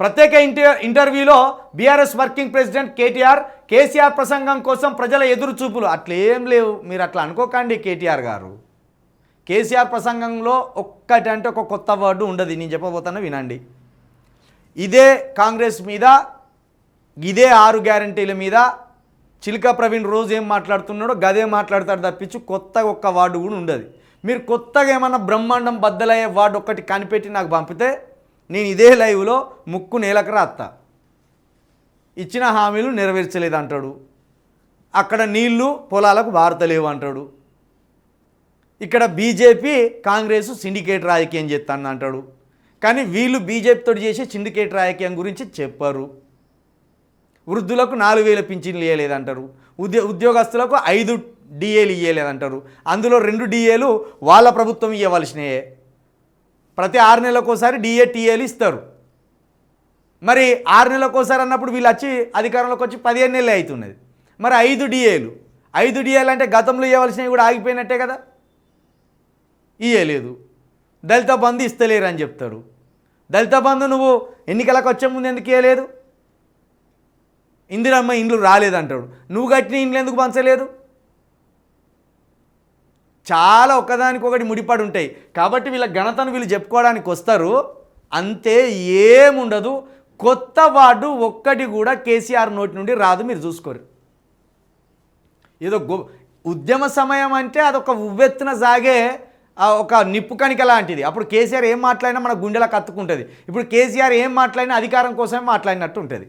ప్రత్యేక ఇంటర్ ఇంటర్వ్యూలో BRS working president KTR KCR ప్రసంగం కోసం ప్రజల ఎదురు చూపులు అట్లేం లేవు. మీరు అట్లా అనుకోకండి కేటీఆర్ గారు. కేసీఆర్ ప్రసంగంలో ఒక్కటి అంటే ఒక కొత్త వర్డు ఉండదు. నేను చెప్పబోతాను వినండి. ఇదే కాంగ్రెస్ మీద ఇదే ఆరు గ్యారంటీల మీద చిలుక ప్రవీణ్ రోజు ఏం మాట్లాడుతున్నాడో గదే మాట్లాడతాడు తప్పించి కొత్తగా ఒక్క వార్డు కూడా ఉండదు. మీరు కొత్తగా ఏమన్నా బ్రహ్మాండం బద్దలయ్యే వార్డు ఒక్కటి కనిపెట్టి నాకు పంపితే నేను ఇదే లైవ్లో ముక్కు నేలకు రాస్తా ఇచ్చిన హామీలు నెరవేర్చలేదు అంటాడు అక్కడ నీళ్ళు పొలాలకు వారతలేవు అంటాడు. ఇక్కడ బీజేపీ కాంగ్రెస్ సిండికేట్ రాజకీయం చేస్తాను అంటాడు. కానీ వీళ్ళు బీజేపీతో చేసే సిండికేట్ రాజకీయం గురించి చెప్పరు. వృద్ధులకు నాలుగు వేల పింఛన్లు ఇవ్వలేదంటారు ఉద్యో ఉద్యోగస్తులకు ఐదు డిఏలు ఇవ్వలేదంటారు అందులో రెండు డిఏలు వాళ్ళ ప్రభుత్వం ఇవ్వవలసినయే ప్రతి ఆరు నెలలకోసారి ఒకసారి టీఏలు ఇస్తారు. మరి ఆరు నెలలకోసారి అన్నప్పుడు వీళ్ళు వచ్చి అధికారంలోకి వచ్చి పదిహేను నెలలు అవుతున్నది. మరి ఐదు డిఏలు. ఐదు డిఏలు అంటే గతంలో ఇవ్వవలసినవి కూడా ఆగిపోయినట్టే కదా? ఇయ్యలేదు దళిత బంధు ఇస్తలేరు అని చెప్తారు. దళిత బంధు నువ్వు ఎన్నికలకు వచ్చే ముందు ఎందుకు ఇవ్వలేదు ఇందిరమ్మ ఇండ్లు రాలేదంటాడు నువ్వు కట్టిన ఇండ్లు ఎందుకు పంచలేదు? చాలా ఒకదానికొకటి ముడిపడి ఉంటాయి కాబట్టి వీళ్ళ ఘనతను వీళ్ళు చెప్పుకోవడానికి వస్తారు. అంతే ఏముండదు. కొత్త వార్డు ఒక్కటి కూడా కేసీఆర్ నోటి నుండి రాదు మీరు చూసుకోరు. ఏదో గో ఉద్యమ సమయం అంటే అదొక ఉవ్వెత్తున సాగే ఆ, ఒక నిప్పు కణిక లాంటిది. అప్పుడు కేసీఆర్ ఏం మాట్లాడినా మన గుండెలకు కత్తుకుంటుంది. ఇప్పుడు కేసీఆర్ ఏం మాట్లాడినా అధికారం కోసమే మాట్లాడినట్టు ఉంటుంది